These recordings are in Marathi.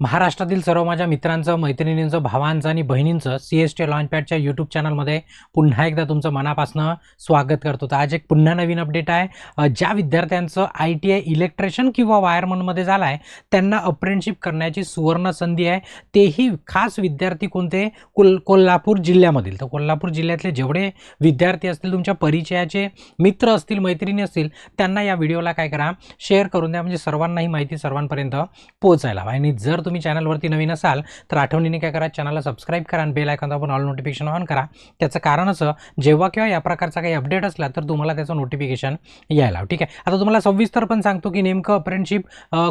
महाराष्ट्रातील सर्व माझ्या मित्रांचं मैत्रिणींचं भावांचं आणि बहिणींचं सी एस टी लॉन्चपॅडच्या यूट्यूब चॅनलमध्ये पुन्हा एकदा तुमचं मनापासनं स्वागत करतो. तर आज एक पुन्हा नवीन अपडेट आहे. ज्या विद्यार्थ्यांचं आय टी आय इलेक्ट्रिशियन किंवा वायरमनमध्ये झालं आहे त्यांना अप्रेंटशिप करण्याची सुवर्ण संधी आहे. तेही खास विद्यार्थी कोणते? कोल कोल्हापूर जिल्ह्यामधील. तर कोल्हापूर जिल्ह्यातले जेवढे विद्यार्थी असतील तुमच्या परिचयाचे मित्र असतील मैत्रिणी असतील त्यांना या व्हिडिओला काय करा शेअर करून द्या. म्हणजे सर्वांना ही माहिती सर्वांपर्यंत पोहोचायला हवी. आणि जर तुम्ही चॅनलवरती नवीन असाल तर आठवणीने काय करा चॅनलला सबस्क्राईब करा आणि बेल आयकॉन दाबून ऑल नोटिफिकेशन ऑन करा. त्याचं कारण असं जेव्हा किंवा या प्रकारचा काही अपडेट असला तर तुम्हाला त्याचं नोटिफिकेशन यायला ठीक आहे? आता तुम्हाला सविस्तर पण सांगतो की नेमकं अप्रेंटशिप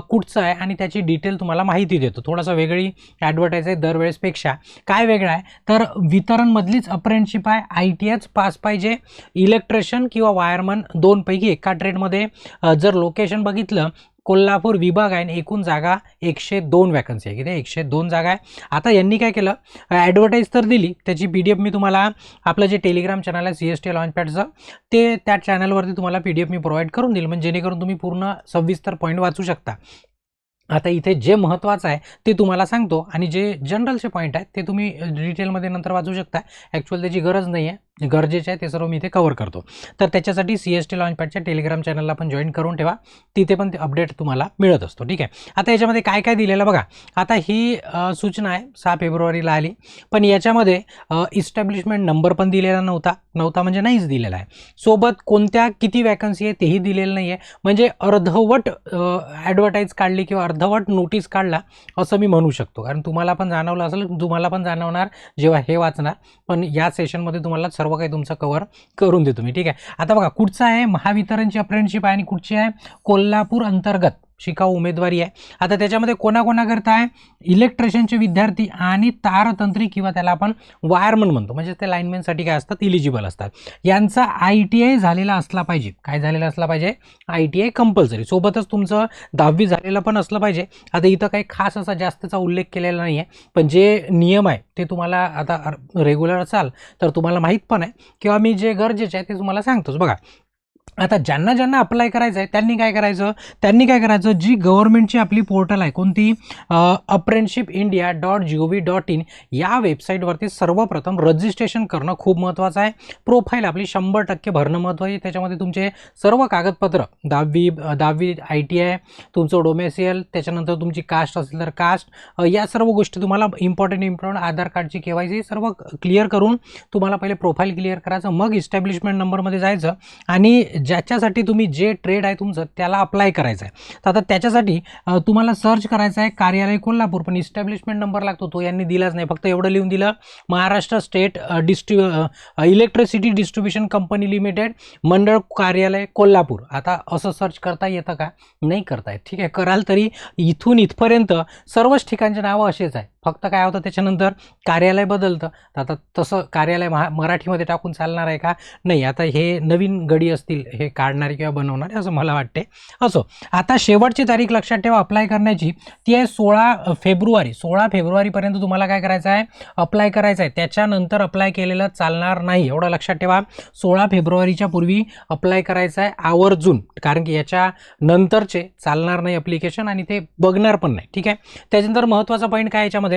कुठचं आहे आणि त्याची डिटेल तुम्हाला माहिती देतो. थोडंसं वेगळी ॲडव्हर्टाईज आहे दरवेळेसपेक्षा. काय वेगळं आहे? तर वितरणमधलीच अप्रेंटशिप आहे. आय टी एच पास पाहिजे. इलेक्ट्रिशियन किंवा वायरमन दोनपैकी एका ट्रेडमध्ये जर लोकेशन बघितलं कोल्हापूर विभाग आहे आणि एकूण जागा एकशे दोन वॅकन्सी आहे किती एकशे दोन जागा आहे. आता यांनी काय केलं? ॲडव्हर्टाईज तर दिली. त्याची पी डी एफ मी तुम्हाला आपलं जे टेलिग्राम चॅनल आहे सी एस टी लॉन्चपॅडचं ते त्या चॅनलवरती तुम्हाला पी डी एफ मी प्रोव्हाइड करून देईल. म्हणजे जेणेकरून तुम्ही पूर्ण सविस्तर पॉईंट वाचू शकता. आता इथे जे महत्त्वाचं आहे ते तुम्हाला सांगतो. आणि जे जनरलचे पॉईंट आहेत ते तुम्ही डिटेलमध्ये नंतर वाचू शकता. ॲक्च्युअल त्याची गरज नाही आहे गरजेचे आहे ते सर्व मी इथे कवर करतो. तर त्याच्यासाठी सी एस टी लॉन्चपॅडच्या टेलिग्राम चॅनलला पण जॉईन करून ठेवा. तिथे पण ते अपडेट तुम्हाला मिळत असतो. ठीक आहे? आता याच्यामध्ये काय काय दिलेलं बघा. आता ही सूचना आहे सहा फेब्रुवारीला आली. पण याच्यामध्ये इस्टॅब्लिशमेंट नंबर पण दिलेला नव्हता. नव्हता म्हणजे नाहीच दिलेला आहे. सोबत कोणत्या किती वॅकन्सी आहे तेही दिलेलं नाही आहे म्हणजे अर्धवट ॲडव्हर्टाईज काढली किंवा अर्धवट नोटीस काढला असं मी म्हणू शकतो. कारण तुम्हाला पण जाणवलं असेल तुम्हाला पण जाणवणार जेव्हा हे वाचणार. पण या सेशनमध्ये तुम्हाला सर्व काही तुमचं कवर करून देतो मी ठीक आहे? आता बघा कुठचं आहे? महावितरणची अप्रेंटशिप आहे आणि कुठची आहे? कोल्हापूर अंतर्गत. शिकाऊ उमेदवारी आहे. आता त्याच्यामध्ये कोणाकोणाकरता आहे? इलेक्ट्रिशियनचे विद्यार्थी आणि तारतंत्री किंवा त्याला आपण वायरमन म्हणतो. म्हणजे ते लाईनमॅनसाठी काय असतात? इलिजिबल असतात. यांचा आय टी आय झालेला असला पाहिजे. काय झालेला असला पाहिजे? आय टी आय कंपल्सरी सोबतच तुमचं दहावी झालेलं पण असलं पाहिजे. आता इथं काही खास असा जास्तचा उल्लेख केलेला नाही आहे पण जे नियम आहे ते तुम्हाला आता रेग्युलर असाल तर तुम्हाला माहीत पण आहे. किंवा मी जे गरजेचे आहे ते तुम्हाला सांगतोच. बघा आता ज्यांना ज्यांना अप्लाय करायचं आहे त्यांनी काय करायचं? त्यांनी काय करायचं? जी गव्हर्नमेंटची आपली पोर्टल आहे कोणती? Apprenticeship India dot G O V dot in या वेबसाईटवरती सर्वप्रथम रजिस्ट्रेशन करणं खूप महत्त्वाचं आहे. प्रोफाईल आपली शंभर टक्के भरणं महत्त्वाचं आहे. त्याच्यामध्ये तुमचे सर्व कागदपत्र दहावी दहावी आय टी आय तुमचं डोमेसियल त्याच्यानंतर तुमची कास्ट असेल तर कास्ट या सर्व गोष्टी तुम्हाला इम्पॉर्टंट इम्पॉर्टंट आधार कार्डची के वाय सी सर्व क्लिअर करून तुम्हाला पहिले प्रोफाईल क्लिअर करायचं मग इस्टॅब्लिशमेंट नंबरमध्ये जायचं आणि ज्याच्यासाठी तुम्ही जे ट्रेड आहे तुमचं त्याला अप्लाय करायचं आहे. तर आता त्याच्यासाठी तुम्हाला सर्च करायचं आहे कार्यालय कोल्हापूर. पण इस्टॅब्लिशमेंट नंबर लागतो तो यांनी दिलाच नाही. फक्त एवढं लिहून दिलं Maharashtra state डिस्ट्रीब्यु electricity distribution company limited मंडळ कार्यालय कोल्हापूर. आता असं सर्च करता येतं का? नाही करता येत. ठीक आहे कराल तरी इथून इथपर्यंत सर्वच ठिकाणचे नावं असेच आहे फक्त काय होतं त्याच्यानंतर कार्यालय बदलतं. तर आता तसं कार्यालय महा मराठीमध्ये टाकून चालणार आहे का? नाही आता हे नवीन गडी असतील हे काढणारे किंवा बनवणारे असं मला वाटते असो आता शेवटची तारीख लक्षात ठेवा अप्लाय करण्याची. ती आहे सोळा फेब्रुवारी. सोळा फेब्रुवारीपर्यंत तुम्हाला काय करायचं आहे? अप्लाय करायचं आहे. त्याच्यानंतर अप्लाय केलेलं चालणार नाही एवढं लक्षात ठेवा. सोळा फेब्रुवारीच्या पूर्वी अप्लाय करायचं आहे आवर्जून. कारण की याच्या नंतरचे चालणार नाही अप्लिकेशन आणि ते बघणार पण नाही. ठीक आहे? त्याच्यानंतर महत्त्वाचा पॉईंट काय याच्यामध्ये?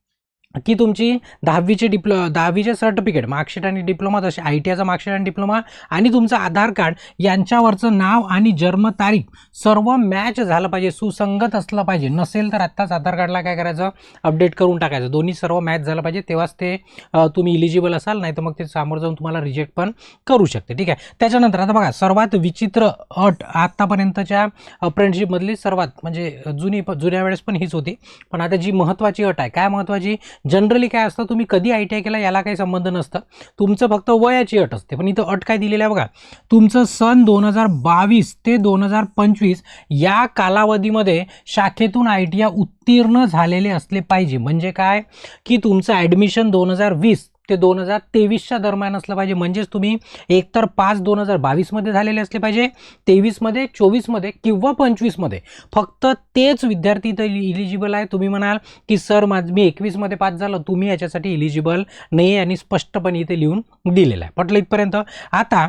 की तुमची दहावीचे डिप्लो दहावीचे सर्टिफिकेट मार्कशीट आणि डिप्लोमा तसे आय टी आयचा मार्कशीट आणि डिप्लोमा आणि तुमचं आधार कार्ड यांच्यावरचं नाव आणि जन्मतारीख सर्व मॅच झालं पाहिजे सुसंगत असलं पाहिजे. नसेल तर आत्ताच आधार कार्डला काय करायचं? अपडेट करून टाकायचं. दोन्ही सर्व मॅच झालं पाहिजे. तेव्हाच ते तुम्ही इलिजिबल असाल नाही तर मग ते समोर जाऊन तुम्हाला रिजेक्ट पण करू शकते. ठीक आहे? त्याच्यानंतर आता बघा सर्वात विचित्र अट आत्तापर्यंतच्या फ्रेंडशिपमधली सर्वात म्हणजे जुनी प- जुन्या वेळेस पण हीच होती. पण आता जी महत्त्वाची अट आहे काय महत्त्वाची जनरली काय असतं तुम्ही कधी आय टी आय केला याला काही संबंध नसतं. तुमचं फक्त वयाची अट असते. पण इथं अट काय दिलेलं आहे बघा. तुमचं सन दोन हजार बावीस ते दोन हजार पंचवीस या कालावधीमध्ये शाखेतून आय टी आय उत्तीर्ण झालेले असले पाहिजे. म्हणजे काय? की तुमचं ॲडमिशन दोन हजार वीस ते दोन हजार तेवीसच्या दरम्यान असलं पाहिजे. म्हणजेच तुम्ही एकतर पाच दोन हजार बावीसमध्ये झालेले असले पाहिजे तेवीसमध्ये चोवीसमध्ये किंवा पंचवीसमध्ये. फक्त तेच विद्यार्थी इथं इलिजिबल आहे. तुम्ही म्हणाल की सर माझ मी एकवीसमध्ये पास झालो. तुम्ही याच्यासाठी इलिजिबल नाही आणि स्पष्टपणे इथे लिहून दिलेलं आहे. पटलं इथपर्यंत. आता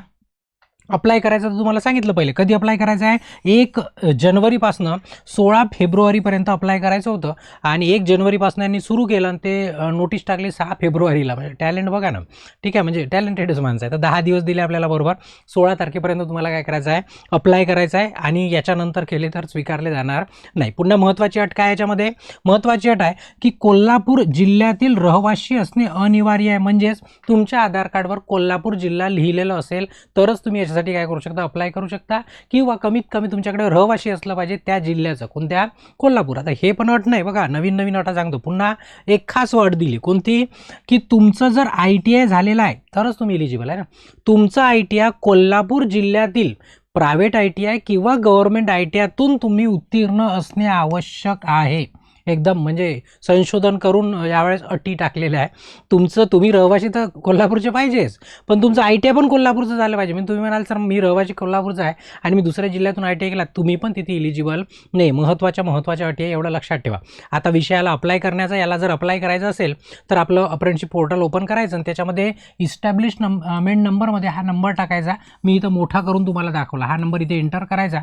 अप्लाय करायचं तर तुम्हाला सांगितलं पहिले. कधी अप्लाय करायचं आहे? एक जनवरीपासनं सोळा फेब्रुवारीपर्यंत अप्लाय करायचं होतं आणि एक जनवरीपासनं यांनी सुरू केलं आणि ते नोटीस टाकली सहा फेब्रुवारीला. म्हणजे टॅलेंट बघा ना. ठीक आहे म्हणजे टॅलेंटेडच माणसं आहे तर दहा दिवस दिले आपल्याला बरोबर. सोळा तारखेपर्यंत तुम्हाला काय करायचं आहे? अप्लाय करायचं आहे आणि याच्यानंतर केले तर स्वीकारले जाणार नाही. पुन्हा महत्त्वाची अट काय याच्यामध्ये? महत्त्वाची अट आहे की कोल्हापूर जिल्ह्यातील रहवाशी असणे अनिवार्य आहे. म्हणजेच तुमच्या आधार कार्डवर कोल्हापूर जिल्हा लिहिलेलं असेल तरच तुम्ही याच्यासाठी काय करू शकता? अप्लाय करू शकता? किंवा कमीत कमी तुमच्याकडे रहवाशी असलं पाहिजे त्या जिल्ह्याचं. कोणत्या? कोल्हापूर. आता हे पण अट नाही बघा. नवीन नवीन अटा सांगतो. पुन्हा एक खास अट दिली. कोणती? की तुमचं जर आय टी आय झालेलं आहे तरच तुम्ही इलिजिबल आहे ना. तुमचं आय टी आय कोल्हापूर जिल्ह्यातील प्रायव्हेट आय टी आय किंवा गव्हर्मेंट आय टी आयतून तुम्ही उत्तीर्ण असणे आवश्यक आहे. एकदम म्हणजे संशोधन करून यावेळेस अटी टाकलेल्या आहे. तुमचं तुम्ही रहिवाशी तर कोल्हापूरचे पाहिजेच. पण तुमचं आय टी आय पण कोल्हापूरचं झालं पाहिजे. म्हणजे तुम्ही म्हणाल सर मी रहिवाशी कोल्हापूरचा आहे आणि मी दुसऱ्या जिल्ह्यातून आय टी आय केला. तुम्ही पण तिथे इलिजिबल नाही महत्त्वाच्या महत्त्वाच्या अटी आहे एवढं लक्षात ठेवा. आता विषयाला अप्लाय करण्याचा याला जर अप्लाय करायचं असेल तर आपलं अप्रेंटशिप पोर्टल ओपन करायचं आणि त्याच्यामध्ये इस्टॅब्लिश नंबरमेंट नंबरमध्ये हा नंबर टाकायचा. मी इथं मोठा करून तुम्हाला दाखवला. हा नंबर इथे एंटर करायचा.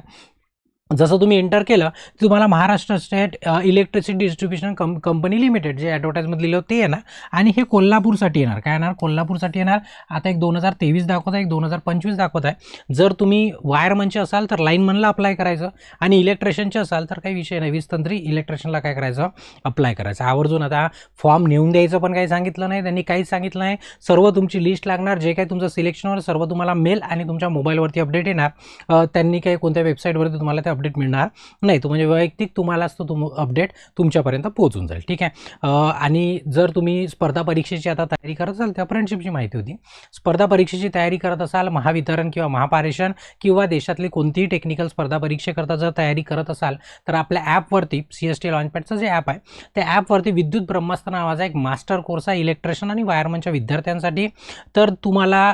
जसं तुम्ही एंटर केलं की तुम्हाला महाराष्ट्र स्टेट इलेक्ट्रिसिटी डिस्ट्रीब्युशन कं कंपनी लिमिटेड जे ॲडव्हर्टाईजमध्ये लिहिलं ते येणार. आणि हे कोल्हापूरसाठी येणार. काय येणार? कोल्हापूरसाठी येणार. आता एक दोन हजार तेवीस दाखवत आहे एक दोन हजार पंचवीस दाखवत आहे. जर तुम्ही वायरमनचे असाल तर लाईनमनला अप्लाय करायचं. आणि इलेक्ट्रिशियनचे असाल तर काही विषय नाही. वीज तंत्री इलेक्ट्रिशियनला काय करायचं? अप्लाय करायचं. आवर्जून आता फॉर्म नेऊन द्यायचं पण काही सांगितलं नाही. त्यांनी काहीच सांगितलं नाही. सर्व तुमची लिस्ट लागणार. जे काही तुमचं सिलेक्शनवर सर्व तुम्हाला मेल आणि तुमच्या मोबाईलवरती अपडेट येणार. त्यांनी काही कोणत्या वेबसाईटवरती तुम्हाला ते अपडेट मिळणार नाही. तो म्हणजे वैयक्तिक तुम्हालाच तो तुम अपडेट तुमच्यापर्यंत पोहोचून जाईल. ठीक आहे? आणि जर तुम्ही स्पर्धा परीक्षेची आता तयारी करत असाल त्या फ्रेंडशिपची माहिती होती. स्पर्धा परीक्षेची तयारी करत असाल महावितरण किंवा महापारेषण किंवा देशातली कोणतीही टेक्निकल स्पर्धा परीक्षेकरता जर तयारी करत असाल तर आपल्या ॲपवरती सी एस टी लॉन्चपॅडचं जे ॲप आहे त्या ॲपवरती विद्युत ब्रह्मास्त्र नावाचा एक मास्टर कोर्स आहे इलेक्ट्रिशियन आणि वायरमनच्या विद्यार्थ्यांसाठी. तर तुम्हाला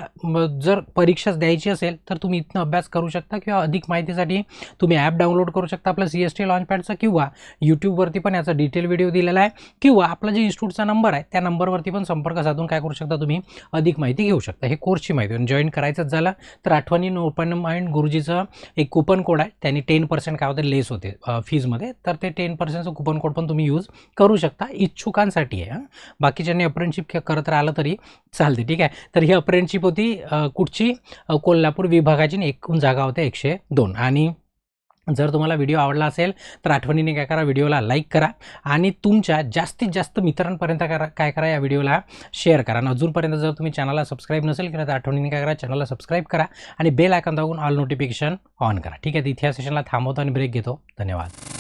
जर परीक्षा द्यायची असेल तर तुम्ही इथनं अभ्यास करू शकता किंवा अधिक माहितीसाठी तुम्ही ॲप डाउनलोड करू शकता आपलं सी एस टी लॉन्चपॅडचं किंवा यूट्यूबवरती पण याचा डिटेल व्हिडिओ दिलेला आहे. किंवा आपला जे इन्स्टिट्यूटचा नंबर आहे त्या नंबरवरती पण संपर्क साधून काय करू शकता तुम्ही? अधिक माहिती घेऊ शकता. हे कोर्सची माहिती जॉईन करायचंच झालं तर आठवणी ओपन माइंड गुरुजीचं एक कुपन कोड आहे. त्यांनी टेन पर्सेंट काय होते? लेस होते फीजमध्ये तर ते टेन पर्सेंटचं कुपन कोड पण तुम्ही यूज करू शकता इच्छुकांसाठी आहे हां. बाकीच्यांनी अप्रेंटशिप करत राहिलं तरी चालते ठीक आहे. तर ही अप्रेंटशिप होती कुठची? कोल्हापूर विभागाची एकूण जागा होत्या एकशे दोन. आणि जर तुम्हाला व्हिडिओ आवडला असेल तर आठवणीने काय करा व्हिडिओला लाईक करा आणि तुमच्या जास्तीत जास्त मित्रांपर्यंत करा काय करा या व्हिडिओला शेअर करा. आणि अजूनपर्यंत जर तुम्ही चॅनलला सबस्क्राईब नसेल केलं तर आठवणीने काय करा चॅनलला सबस्क्राईब करा आणि बेल आयकॉन दाबून ऑल नोटिफिकेशन ऑन करा. ठीक आहे इतिहास सेशनला थांबवतो आणि ब्रेक घेतो. धन्यवाद.